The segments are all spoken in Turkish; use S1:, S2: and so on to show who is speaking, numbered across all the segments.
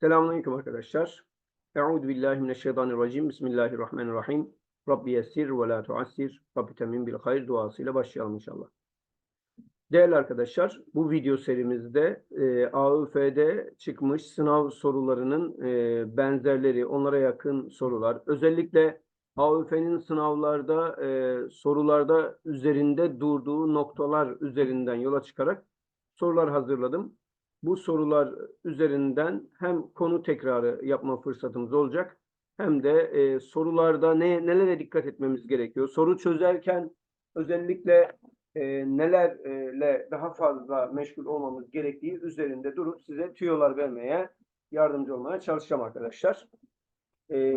S1: Selamünaleyküm arkadaşlar. Euzu billahi mineşşeytanirracim. Bismillahirrahmanirrahim. Rabbi yessir ve la tuassir. Rabbi temin bil hayr duasıyla başlayalım inşallah. Değerli arkadaşlar, bu video serimizde e, AÜF'de çıkmış sınav sorularının e, benzerleri, onlara yakın sorular, özellikle AÜF'nin sınavlarda e, sorularda üzerinde durduğu noktalar üzerinden yola çıkarak sorular hazırladım. Bu sorular üzerinden hem konu tekrarı yapma fırsatımız olacak hem de e, sorularda ne nelere dikkat etmemiz gerekiyor. Soru çözerken özellikle e, nelerle daha fazla meşgul olmamız gerektiği üzerinde durup size tüyolar vermeye yardımcı olmaya çalışacağım arkadaşlar. E,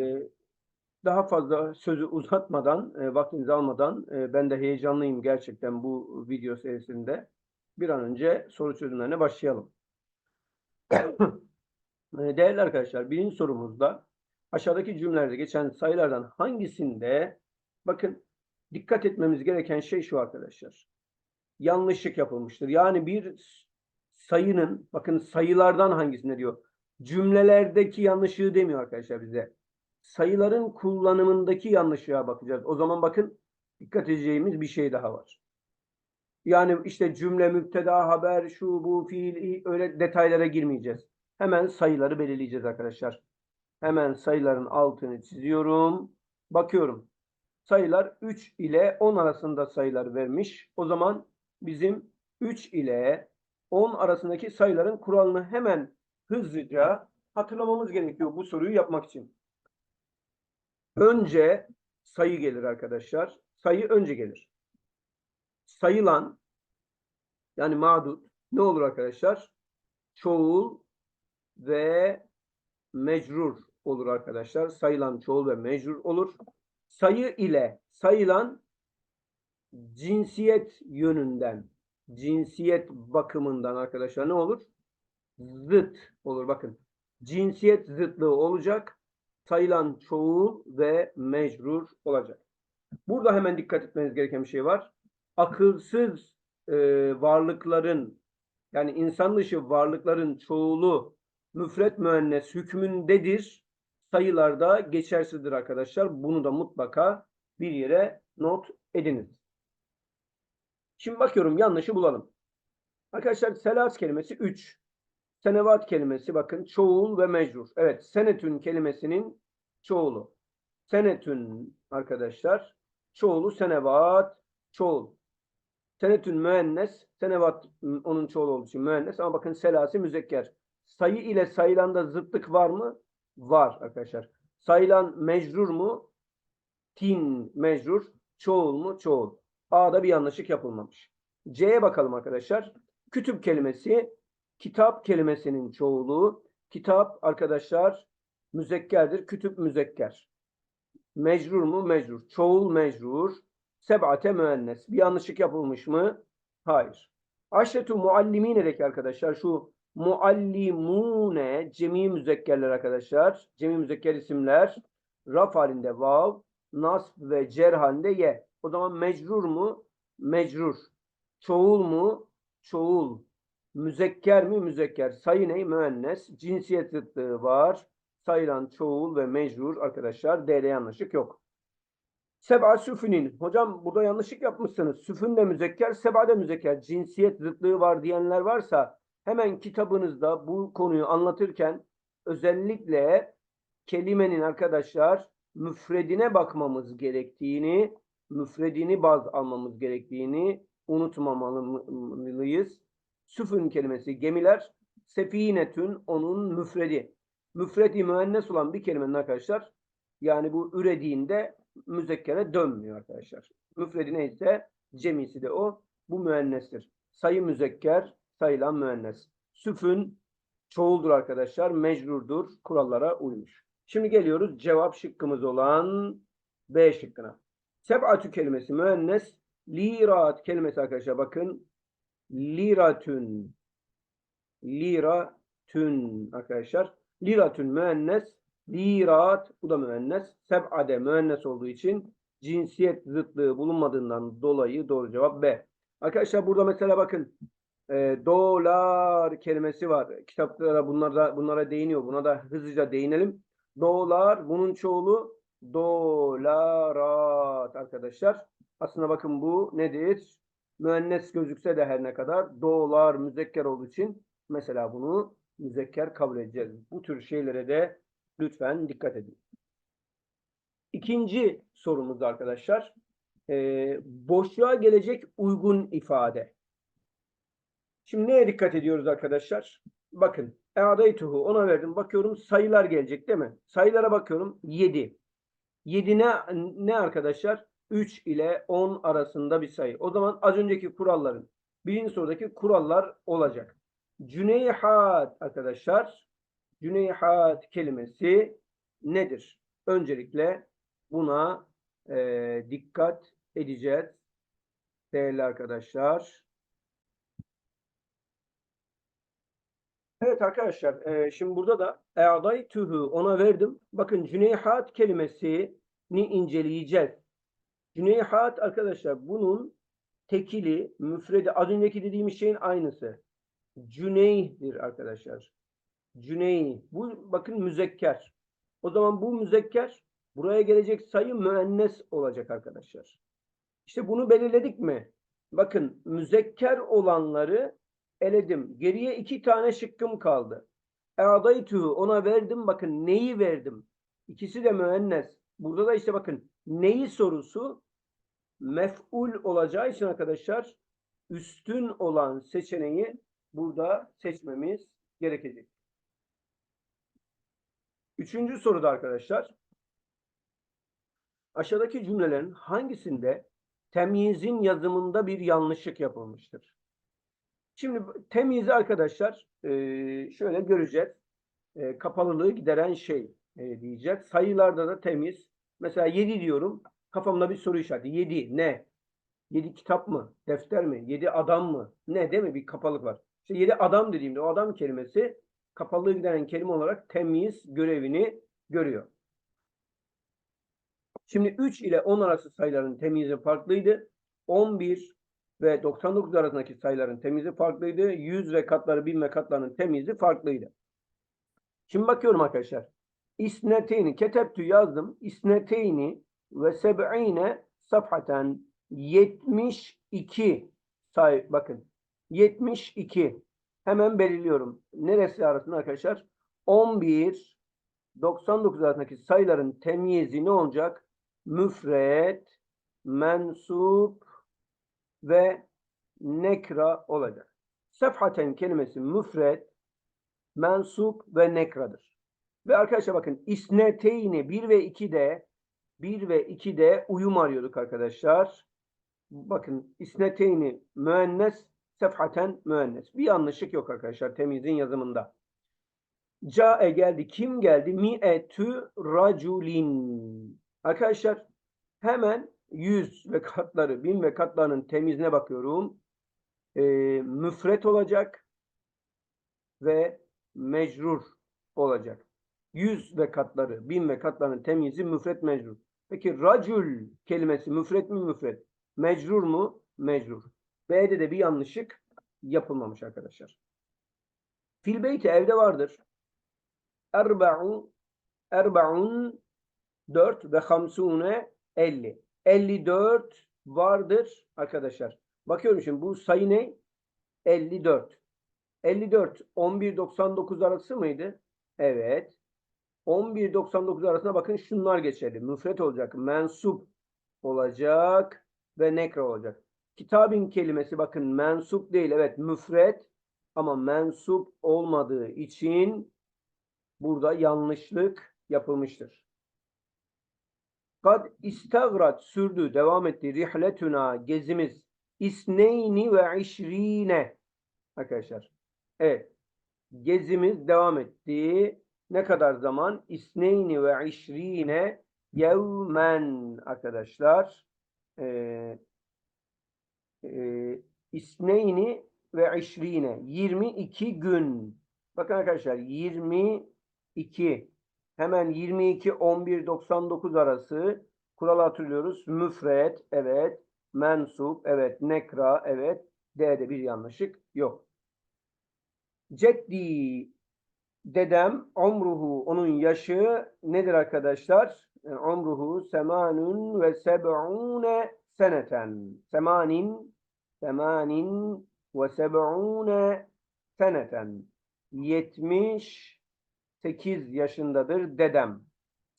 S1: daha fazla sözü uzatmadan, e, vaktinizi almadan e, ben de heyecanlıyım gerçekten bu video serisinde. Bir an önce soru çözümlerine başlayalım. E, Değerli arkadaşlar, birinci sorumuzda aşağıdaki cümlelerde geçen sayılardan hangisinde bakın dikkat etmemiz gereken şey şu arkadaşlar. Yanlışlık yapılmıştır. Yani bir sayının bakın sayılardan hangisinde diyor. Cümlelerdeki yanlışlığı demiyor arkadaşlar bize. Sayıların kullanımındaki yanlışlığa bakacağız. O zaman bakın dikkat edeceğimiz bir şey daha var. Yani işte cümle, müpteda, haber, şu, bu, fiil, öyle detaylara girmeyeceğiz. Hemen sayıları belirleyeceğiz arkadaşlar. Hemen sayıların altını çiziyorum. Bakıyorum. Sayılar 3 ile 10 arasında sayılar vermiş. O zaman bizim 3 ile 10 arasındaki sayıların kuralını hemen hızlıca hatırlamamız gerekiyor bu soruyu yapmak için. Önce sayı gelir arkadaşlar. Sayı önce gelir. Sayılan yani mağdut ne olur arkadaşlar? Çoğul ve mecrur olur arkadaşlar. Sayılan çoğul ve mecrur olur. Sayı ile sayılan cinsiyet yönünden, cinsiyet bakımından arkadaşlar ne olur? Zıt olur. Bakın cinsiyet zıtlığı olacak. Sayılan çoğul ve mecrur olacak. Burada hemen dikkat etmeniz gereken bir şey var. Akılsız e, varlıkların yani insan dışı varlıkların çoğulu müfret müennes hükmündedir. Sayılarda geçersizdir arkadaşlar. Bunu da mutlaka bir yere not ediniz. Şimdi bakıyorum yanlışı bulalım. Arkadaşlar selas kelimesi 3. Senevat kelimesi bakın çoğul ve mecrur. Evet senetün kelimesinin çoğulu. Senetün arkadaşlar çoğulu senevat çoğul. Senetün müennes senevat onun çoğulu olduğu için müennes ama bakın selasi müzekker. Sayı ile sayılanda zıtlık var mı? Var arkadaşlar. Sayılan mecrur mu? Tin mecrur. Çoğul mu? Çoğul. A'da bir yanlışlık yapılmamış. C'ye bakalım arkadaşlar. Kütüp kelimesi kitap kelimesinin çoğulu. Kitap arkadaşlar müzekkerdir. Kütüp müzekker. Mecrur mu? Mecrur. Çoğul mecrur. Seb'ate müennes. Bir yanlışlık yapılmış mı? Hayır. Aşretu mualliminedeki arkadaşlar şu muallimune cemi müzekkerler arkadaşlar. Cemi müzekker isimler. Raf halinde vav, nasb ve cer halinde ye. O zaman mecrur mu? Mecrur. Çoğul mu? Çoğul. Müzekker mi? Müzekker. Sayı ne? Müennes. Cinsiyet zıtlığı var. Sayılan çoğul ve mecrur arkadaşlar. D'de yanlışlık yok. Seba süfünin. Hocam burada yanlışlık yapmışsınız. Süfün de müzekker, seba da müzekker. Cinsiyet zıtlığı var diyenler varsa hemen kitabınızda bu konuyu anlatırken özellikle kelimenin arkadaşlar müfredine bakmamız gerektiğini, müfredini baz almamız gerektiğini unutmamalıyız. Süfün kelimesi gemiler, sefinetün onun müfredi. Müfredi müennes olan bir kelimenin arkadaşlar yani bu ürediğinde müzekkere dönmüyor arkadaşlar. Müfredi neyse cemisi de o. Bu müennestir. Sayı müzekker, sayılan müennes. Süfün çoğuldur arkadaşlar. Mecrurdur. Kurallara uymuş. Şimdi geliyoruz cevap şıkkımız olan B şıkkına. Seb'atü kelimesi müennes. Lirat kelimesi arkadaşlar bakın. Liratün. Liratün arkadaşlar. Liratün müennes. Lirat bu da müennes. Seb'ade müennes olduğu için cinsiyet zıtlığı bulunmadığından dolayı doğru cevap B. Arkadaşlar burada mesela bakın e, dolar kelimesi var. Kitaplara bunlara, bunlara değiniyor. Buna da hızlıca değinelim. Dolar bunun çoğulu dolarat arkadaşlar. Aslında bakın bu nedir? Müennes gözükse de her ne kadar dolar müzekker olduğu için mesela bunu müzekker kabul edeceğiz. Bu tür şeylere de lütfen dikkat edin. İkinci sorumuz arkadaşlar. Ee, boşluğa gelecek uygun ifade. Şimdi neye dikkat ediyoruz arkadaşlar? Bakın. E'adaytuhu ona verdim. Bakıyorum sayılar gelecek değil mi? Sayılara bakıyorum. 7. 7 ne, ne arkadaşlar? 3 ile 10 arasında bir sayı. O zaman az önceki kuralların birinci sorudaki kurallar olacak. Cüneyhat arkadaşlar. Cüneyhat kelimesi nedir? Öncelikle buna e, dikkat edeceğiz. Değerli arkadaşlar. Evet arkadaşlar, e, şimdi burada da e'aday tühü ona verdim. Bakın cüneyhat kelimesini inceleyeceğiz. Cüneyhat arkadaşlar bunun tekili, müfredi az önceki dediğimiz şeyin aynısı. Cüneyh'dir arkadaşlar. Cüneyh. Bu bakın müzekker. O zaman bu müzekker buraya gelecek sayı müennes olacak arkadaşlar. İşte bunu belirledik mi? Bakın müzekker olanları eledim. Geriye iki tane şıkkım kaldı. E'adaytuhu ona verdim. Bakın neyi verdim? İkisi de müennes. Burada da işte bakın neyi sorusu mef'ul olacağı için arkadaşlar üstün olan seçeneği burada seçmemiz gerekecek. Üçüncü soruda arkadaşlar aşağıdaki cümlelerin hangisinde temyizin yazımında bir yanlışlık yapılmıştır? Şimdi temyizi arkadaşlar e, şöyle göreceğiz. E, kapalılığı gideren şey e, diyeceğiz. Sayılarda da temiz. Mesela 7 diyorum. Kafamda bir soru işareti. 7 ne? 7 kitap mı? Defter mi? 7 adam mı? Ne değil mi? Bir kapalık var. İşte 7 adam dediğimde o adam kelimesi kapalılığı gideren kelime olarak temyiz görevini görüyor. Şimdi 3 ile 10 arası sayıların temyizi farklıydı. 11 ve 99 arasındaki sayıların temizi farklıydı. 100 ve katları 1000 ve katlarının temizi farklıydı. Şimdi bakıyorum arkadaşlar. İsneteyni ketebtü yazdım. İsneteyni ve seb'ine safhaten 72 say bakın 72 hemen belirliyorum. Neresi arasında arkadaşlar? 11 99 arasındaki sayıların temyizi ne olacak? Müfret, mensup ve nekra olacak. Sefhaten kelimesi müfret, mensup ve nekradır. Ve arkadaşlar bakın isneteyni 1 ve 2'de 1 ve 2'de uyum arıyorduk arkadaşlar. Bakın isneteyni müennes, sefhaten müennes. Bir yanlışlık yok arkadaşlar temizin yazımında. Cae geldi. Kim geldi? Mi'etü raculin. Arkadaşlar hemen yüz ve katları, bin ve katlarının temizine bakıyorum. E, müfret olacak ve mecrur olacak. Yüz ve katları, bin ve katlarının temizi müfret mecrur. Peki racül kelimesi müfret mi müfret? Mecrur mu? Mecrur. B'de de bir yanlışlık yapılmamış arkadaşlar. Fil beyti evde vardır. Erba'un Erba'un 4 ve hamsune 50. 54 vardır arkadaşlar. Bakıyorum şimdi bu sayı ne? 54. 54 11.99 arası mıydı? Evet. 11.99 arasına bakın şunlar geçerli. Müfret olacak, mensup olacak ve nekra olacak. Kitabin kelimesi bakın mensup değil. Evet müfret ama mensup olmadığı için burada yanlışlık yapılmıştır. Kad istagrat sürdü, devam etti. Rihletuna gezimiz. İsneyni ve işrine. Arkadaşlar. Evet. Gezimiz devam etti. Ne kadar zaman? İsneyni ve işrine yevmen arkadaşlar. Ee, e, ve işrine. 22 gün. Bakın arkadaşlar 22 Hemen 22 11 99 arası kuralı hatırlıyoruz. Müfret evet, mensup evet, nekra evet. D'de bir yanlışlık yok. Ceddi dedem umruhu onun yaşı nedir arkadaşlar? E, Umruhu semanun ve seb'une seneten. Semanin semanin ve seb'une seneten. 78 yaşındadır dedem.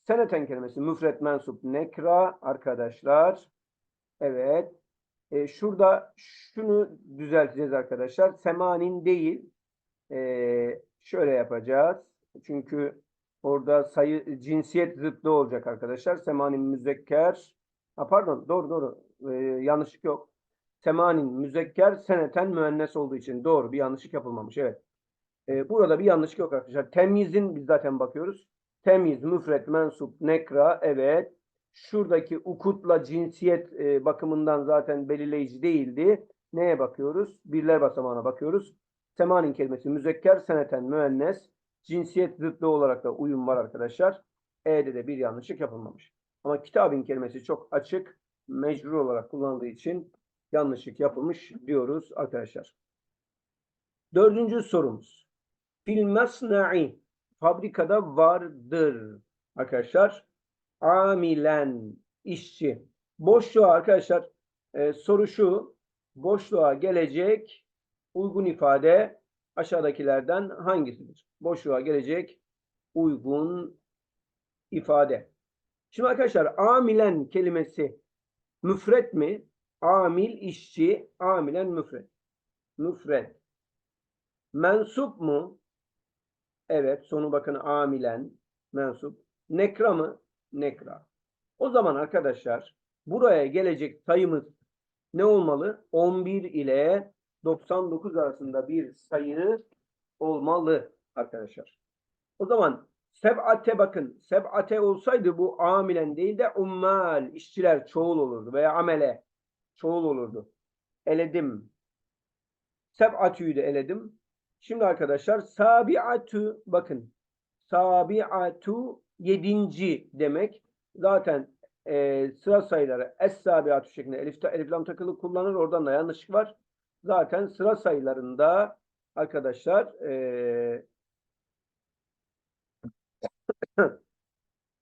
S1: Seneten kelimesi müfret mensup nekra arkadaşlar. Evet. E, şurada şunu düzelteceğiz arkadaşlar. Semanin değil. E, şöyle yapacağız. Çünkü orada sayı cinsiyet zıtlığı olacak arkadaşlar. Semanin müzekker. Ha, pardon doğru doğru. E, yanlışlık yok. Semanin müzekker seneten müennes olduğu için doğru bir yanlışlık yapılmamış. Evet. E, burada bir yanlışlık yok arkadaşlar. Temyizin biz zaten bakıyoruz. Temyiz, müfret, mensup, nekra. Evet. Şuradaki ukutla cinsiyet e, bakımından zaten belirleyici değildi. Neye bakıyoruz? Birler basamağına bakıyoruz. Semanin kelimesi müzekker, seneten müennes. Cinsiyet zıtlığı olarak da uyum var arkadaşlar. E'de de bir yanlışlık yapılmamış. Ama kitabın kelimesi çok açık, mecbur olarak kullanıldığı için yanlışlık yapılmış diyoruz arkadaşlar. Dördüncü sorumuz. Fil mesna'i fabrikada vardır arkadaşlar. Amilen işçi. Boşluğa arkadaşlar e, soru şu. Boşluğa gelecek uygun ifade aşağıdakilerden hangisidir? Boşluğa gelecek uygun ifade. Şimdi arkadaşlar amilen kelimesi müfret mi? Amil işçi, amilen müfret. Müfret. Mensup mu? Evet, sonu bakın amilen, mensup. Nekra mı? Nekra. O zaman arkadaşlar buraya gelecek sayımız ne olmalı? 11 ile 99 arasında bir sayı olmalı arkadaşlar. O zaman seb'ate bakın. Seb'ate olsaydı bu amilen değil de ummal, işçiler çoğul olurdu veya amele çoğul olurdu. Eledim. Seb'atü'yü de eledim. Şimdi arkadaşlar sabi'atü bakın. Sabi'atu yedinci demek. Zaten e, sıra sayıları es-sabi'atü şeklinde elif, elif lam takılı kullanır. Oradan da yanlışlık var. Zaten sıra sayılarında arkadaşlar e,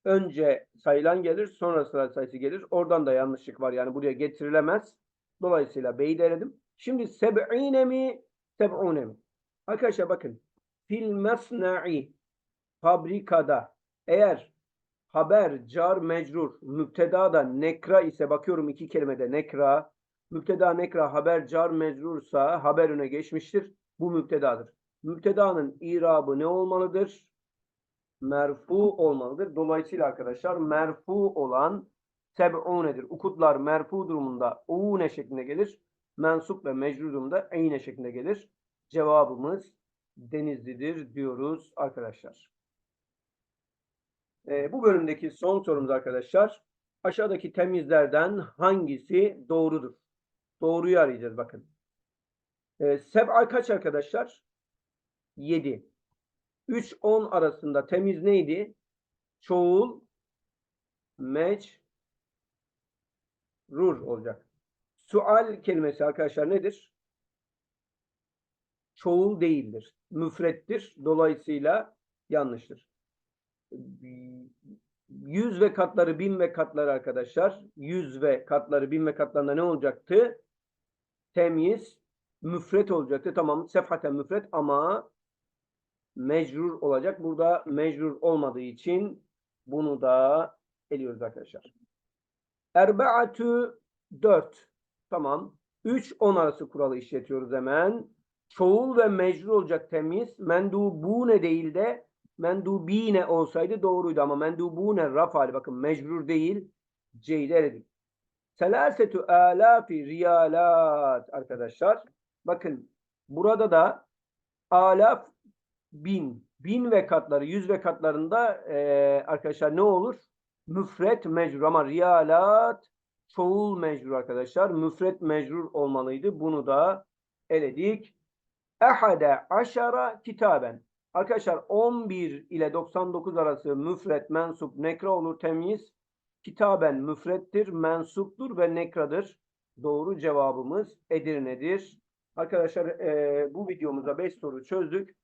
S1: önce sayılan gelir sonra sıra sayısı gelir. Oradan da yanlışlık var. Yani buraya getirilemez. Dolayısıyla B'yi de eledim. Şimdi seb'ine mi seb'une mi? Arkadaşlar bakın. Fil mesna'i fabrikada eğer haber, car, mecrur, müpteda da nekra ise bakıyorum iki kelimede nekra, müpteda nekra haber, car, mecrursa haber öne geçmiştir. Bu müptedadır. Müptedanın irabı ne olmalıdır? Merfu olmalıdır. Dolayısıyla arkadaşlar merfu olan seb'unedir. Ukutlar merfu durumunda une şeklinde gelir. Mensup ve mecrur durumunda eyne şeklinde gelir. Cevabımız Denizli'dir diyoruz arkadaşlar. Ee, bu bölümdeki son sorumuz arkadaşlar. Aşağıdaki temizlerden hangisi doğrudur? Doğruyu arayacağız bakın. Ee, seb'a kaç arkadaşlar? 7. 3-10 arasında temiz neydi? Çoğul mecrur olacak. Sual kelimesi arkadaşlar nedir? Çoğul değildir. Müfrettir. Dolayısıyla yanlıştır. Yüz ve katları, bin ve katları arkadaşlar. Yüz ve katları, bin ve katlarında ne olacaktı? Temyiz müfret olacaktı. Tamam sefhaten müfret ama mecrur olacak. Burada mecrur olmadığı için bunu da eliyoruz arkadaşlar. Erbaatü 4. Tamam. 3-10 arası kuralı işletiyoruz hemen. Çoğul ve mecrur olacak temiz. Mendubune değil de mendubine olsaydı doğruydu ama mendubune rafali bakın mecrur değil. C'yi de. Selasetü alafi riyalat arkadaşlar. Bakın burada da alaf bin. Bin ve katları, yüz ve katlarında e, arkadaşlar ne olur? Müfret mecrur ama riyalat çoğul mecrur arkadaşlar. Müfret mecrur olmalıydı. Bunu da eledik. Ehade aşara kitaben. Arkadaşlar 11 ile 99 arası müfret, mensup, nekra olur temyiz. Kitaben müfrettir, mensuptur ve nekradır. Doğru cevabımız Edirne'dir Arkadaşlar e, bu videomuzda 5 soru çözdük.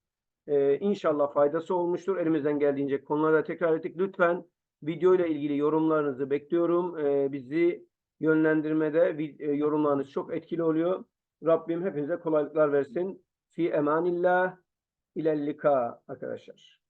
S1: E, inşallah faydası olmuştur. Elimizden geldiğince konulara tekrar ettik. Lütfen video ile ilgili yorumlarınızı bekliyorum. E, bizi yönlendirmede e, yorumlarınız çok etkili oluyor. Rabbim hepinize kolaylıklar versin. Fi emanillah ilellika arkadaşlar.